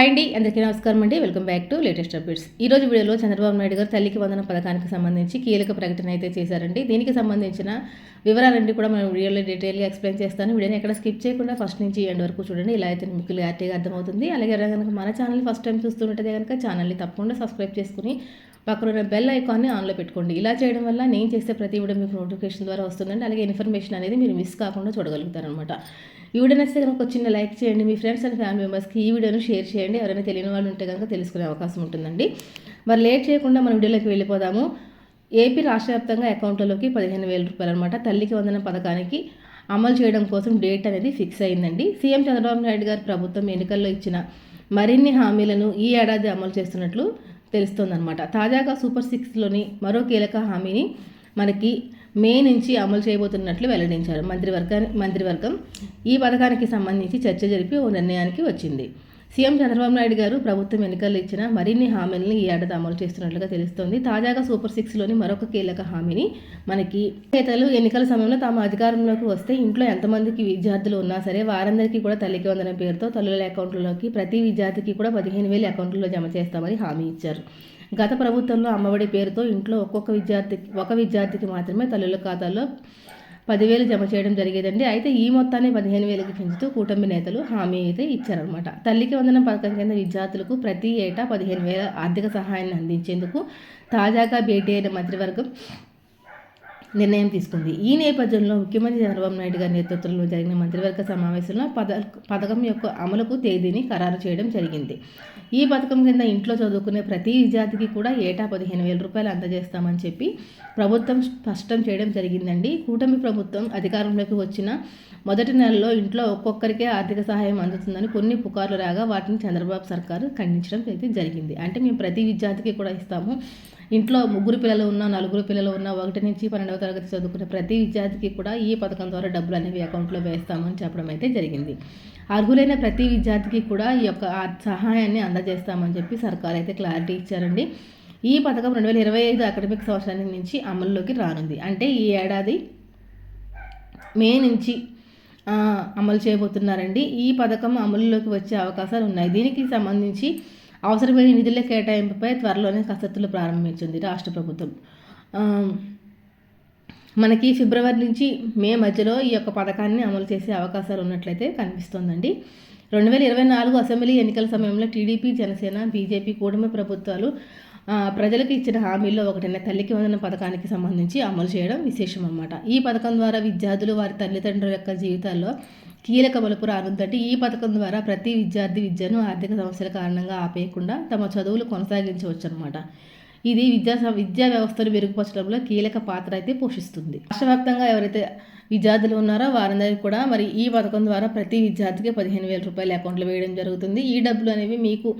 అండి అందరికీ నమస్కారం అండి. Welcome back to latest updates. ఈ రోజు వీడియోలో చంద్రబాబు నాయుడు గారు తల్లికి వందన పథకానికి సంబంధించి కీలక ప్రకటన అయితే చేశారండి. దీనికి సంబంధించిన వివరాలన్నీ కూడా మనం వీడియోలో డీటెయిల్గా ఎక్స్ప్లెయిన్ చేస్తాను. వీడియోని ఎక్కడ స్కిప్ చేయకుండా ఫస్ట్ నుంచి ఎండ్ వరకు చూడండి. ఇలా అయితే మీకు క్లారిటీగా అర్థమవుతుంది. అలాగే కనుక మన ఛానల్ ఫస్ట్ టైం చూస్తుంటే కనుక ఛానల్ని తప్పకుండా సబ్స్క్రైబ్ చేసుకుని పక్కన ఉన్న బెల్ ఐకాన్ని ఆన్లో పెట్టుకోండి. ఇలా చేయడం వల్ల నేను చేసే ప్రతి వీడియో మీకు నోటిఫికేషన్ ద్వారా వస్తుందండి. అలాగే ఇన్ఫర్మేషన్ అనేది మీరు మిస్ కాకుండా చూడగలుగుతారనమాట ఈ వీడియో నచ్చితే కనుక ఒక చిన్న లైక్ చేయండి. మీ ఫ్రెండ్స్ అండ్ ఫ్యామిలీ మెంబర్స్కి ఈ వీడియోను షేర్ చేయండి. ఎవరైనా తెలియని వాళ్ళు ఉంటే కనుక తెలుసుకునే అవకాశం ఉంటుందండి. మరి లేట్ చేయకుండా మన వీడియోలోకి వెళ్ళిపోదాము. ఏపీ రాష్ట్ర వ్యాప్తంగా అకౌంట్లలోకి పదిహేను వేల రూపాయలు అనమాట తల్లికి వందన పథకానికి అమలు చేయడం కోసం డేట్ అనేది ఫిక్స్ అయిందండి. సీఎం చంద్రబాబు నాయుడు గారు ప్రభుత్వం ఎన్నికల్లో ఇచ్చిన మరిన్ని హామీలను ఈ ఏడాది అమలు చేస్తున్నట్లు తెలుస్తోందనమాట తాజాగా సూపర్ సిక్స్లోని మరో కీలక హామీని మనకి మే నుంచి అమలు చేయబోతున్నట్లు వెల్లడించారు. మంత్రివర్గ మంత్రివర్గం ఈ పథకానికి సంబంధించి చర్చ జరిపి ఓ నిర్ణయానికి వచ్చింది. సీఎం చంద్రబాబు నాయుడు గారు ప్రభుత్వం ఎన్నికల్లో ఇచ్చిన మరిన్ని హామీలను ఈ ఏడాది అమలు చేస్తున్నట్లుగా తెలుస్తోంది. తాజాగా సూపర్ సిక్స్లోని మరొక కీలక హామీని మనకి నేతలు ఎన్నికల సమయంలో తాము అధికారంలోకి వస్తే ఇంట్లో ఎంతమందికి విద్యార్థులు ఉన్నా సరే వారందరికీ కూడా తల్లికి వందన పేరుతో తల్లుల అకౌంట్లలోకి ప్రతి విద్యార్థికి కూడా పదిహేను వేల అకౌంట్లో జమ చేస్తామని హామీ ఇచ్చారు. గత ప్రభుత్వంలో అమ్మఒడి పేరుతో ఇంట్లో ఒక్కొక్క విద్యార్థికి ఒక విద్యార్థికి మాత్రమే తల్లుల ఖాతాలో పదివేలు జమ చేయడం జరిగేదండి. అయితే ఈ మొత్తాన్ని పదిహేను వేలకి పెంచుతూ కూటమి నేతలు హామీ అయితే ఇచ్చారనమాట తల్లికి వందనం పథకం కింద విద్యార్థులకు ప్రతి ఏటా పదిహేను వేల ఆర్థిక సహాయాన్ని అందించేందుకు తాజాగా భేటీ అయిన మంత్రివర్గం నిర్ణయం తీసుకుంది. ఈ నేపథ్యంలో ముఖ్యమంత్రి చంద్రబాబు నాయుడు గారి నేతృత్వంలో జరిగిన మంత్రివర్గ సమావేశంలో పద పథకం యొక్క అమలుకు తేదీని ఖరారు చేయడం జరిగింది. ఈ పథకం కింద ఇంట్లో చదువుకునే ప్రతి విద్యార్థికి కూడా ఏటా పదిహేను వేల రూపాయలు అందజేస్తామని చెప్పి ప్రభుత్వం స్పష్టం చేయడం జరిగిందండి. కూటమి ప్రభుత్వం అధికారంలోకి వచ్చిన మొదటి నెలలో ఇంట్లో ఒక్కొక్కరికే ఆర్థిక సహాయం అందుతుందని కొన్ని పుకార్లు రాగా వాటిని చంద్రబాబు సర్కారు ఖండించడం అయితే జరిగింది. అంటే మేము ప్రతి విద్యార్థికి కూడా ఇస్తాము. ఇంట్లో ముగ్గురు పిల్లలు ఉన్న నలుగురు పిల్లలు ఉన్న ఒకటి నుంచి పన్నెండవ తరగతి చదువుకునే ప్రతి విద్యార్థికి కూడా ఈ పథకం ద్వారా డబ్బులు అనేవి అకౌంట్లో వేస్తామని చెప్పడం అయితే జరిగింది. అర్హులైన ప్రతి విద్యార్థికి కూడా ఈ యొక్క సహాయాన్ని అందజేస్తామని చెప్పి సర్కార్ అయితే క్లారిటీ ఇచ్చారండి. ఈ పథకం రెండు వేల ఇరవై ఐదు అకాడమిక్ సంవత్సరానికి నుంచి అమల్లోకి రానుంది. అంటే ఈ ఏడాది మే నుంచి అమలు చేయబోతున్నారండి. ఈ పథకం అమలులోకి వచ్చే అవకాశాలు ఉన్నాయి. దీనికి సంబంధించి అవసరమైన నిధుల కేటాయింపుపై త్వరలోనే కసరత్తులు ప్రారంభించింది రాష్ట్ర ప్రభుత్వం. మనకి ఫిబ్రవరి నుంచి మే మధ్యలో ఈ యొక్క పథకాన్ని అమలు చేసే అవకాశాలు ఉన్నట్లయితే కనిపిస్తోందండి. రెండు వేల ఇరవై నాలుగు అసెంబ్లీ ఎన్నికల సమయంలో టీడీపీ జనసేన బీజేపీ కూటమి ప్రభుత్వాలు ప్రజలకు ఇచ్చిన హామీల్లో ఒకటైన తల్లికి వందన పథకానికి సంబంధించి అమలు చేయడం విశేషం అన్నమాట ఈ పథకం ద్వారా విద్యార్థులు వారి తల్లిదండ్రుల యొక్క జీవితాల్లో కీలక మలుపు రానుందంటే ఈ పథకం ద్వారా ప్రతి విద్యార్థి విద్యను ఆర్థిక సమస్యల కారణంగా ఆపేయకుండా తమ చదువులు కొనసాగించవచ్చు అనమాట ఇది విద్యా విద్యా వ్యవస్థను మెరుగుపరచడంలో కీలక పాత్ర అయితే పోషిస్తుంది. రాష్ట్ర వ్యాప్తంగా ఎవరైతే విద్యార్థులు ఉన్నారో వారందరికీ కూడా మరి ఈ పథకం ద్వారా ప్రతి విద్యార్థికి పదిహేను వేల రూపాయలు అకౌంట్లో వేయడం జరుగుతుంది. ఈ డబ్బులు అనేవి మీకు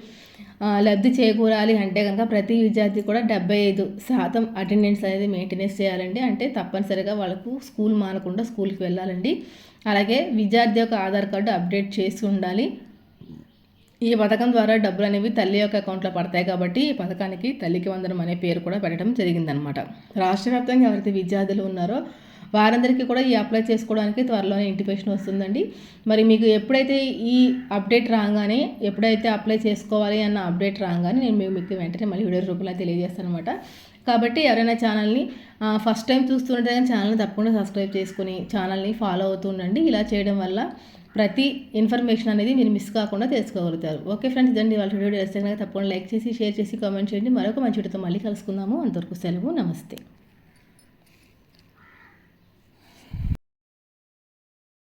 లబ్ధి చేకూరాలి అంటే కనుక ప్రతి విద్యార్థి కూడా డెబ్బై ఐదు శాతం అటెండెన్స్ అనేది మెయింటెనెన్స్ చేయాలండి. అంటే తప్పనిసరిగా వాళ్ళకు స్కూల్ మానకుండా స్కూల్కి వెళ్ళాలండి. అలాగే విద్యార్థి యొక్క ఆధార్ కార్డు అప్డేట్ చేసి ఉండాలి. ఈ పథకం ద్వారా డబ్బులు అనేవి తల్లి యొక్క అకౌంట్లో పడతాయి కాబట్టి ఈ పథకానికి తల్లికి వందనం అనే పేరు కూడా పెట్టడం జరిగిందనమాట. రాష్ట్ర వ్యాప్తంగా ఎవరైతే విద్యార్థులు ఉన్నారో వారందరికీ కూడా ఈ అప్లై చేసుకోవడానికి త్వరలోనే ఇంటిమేషన్ వస్తుందండి. మరి మీకు ఎప్పుడైతే ఈ అప్డేట్ రాగానే ఎప్పుడైతే అప్లై చేసుకోవాలి అన్న అప్డేట్ రాగానే నేను మీకు వెంటనే మళ్ళీ వీడియో రూపంలో తెలియజేస్తాను అనమాట కాబట్టి ఎవరైనా ఛానల్ని ఫస్ట్ టైం చూస్తుంటే కానీ ఛానల్ని తప్పకుండా సబ్స్క్రైబ్ చేసుకుని ఛానల్ని ఫాలో అవుతుండండి ఇలా చేయడం వల్ల ప్రతి ఇన్ఫర్మేషన్ అనేది మీరు మిస్ కాకుండా తెలుసుకోగలుగుతారు. ఓకే ఫ్రెండ్స్ ఇదండి వాళ్ళ వీడియో. నచ్చితే తప్పకుండా లైక్ చేసి షేర్ చేసి కామెంట్ చేయండి. మరొక మంచి వీడియోతో మళ్ళీ కలుసుకుందాము. అంతవరకు సెలవు. నమస్తే.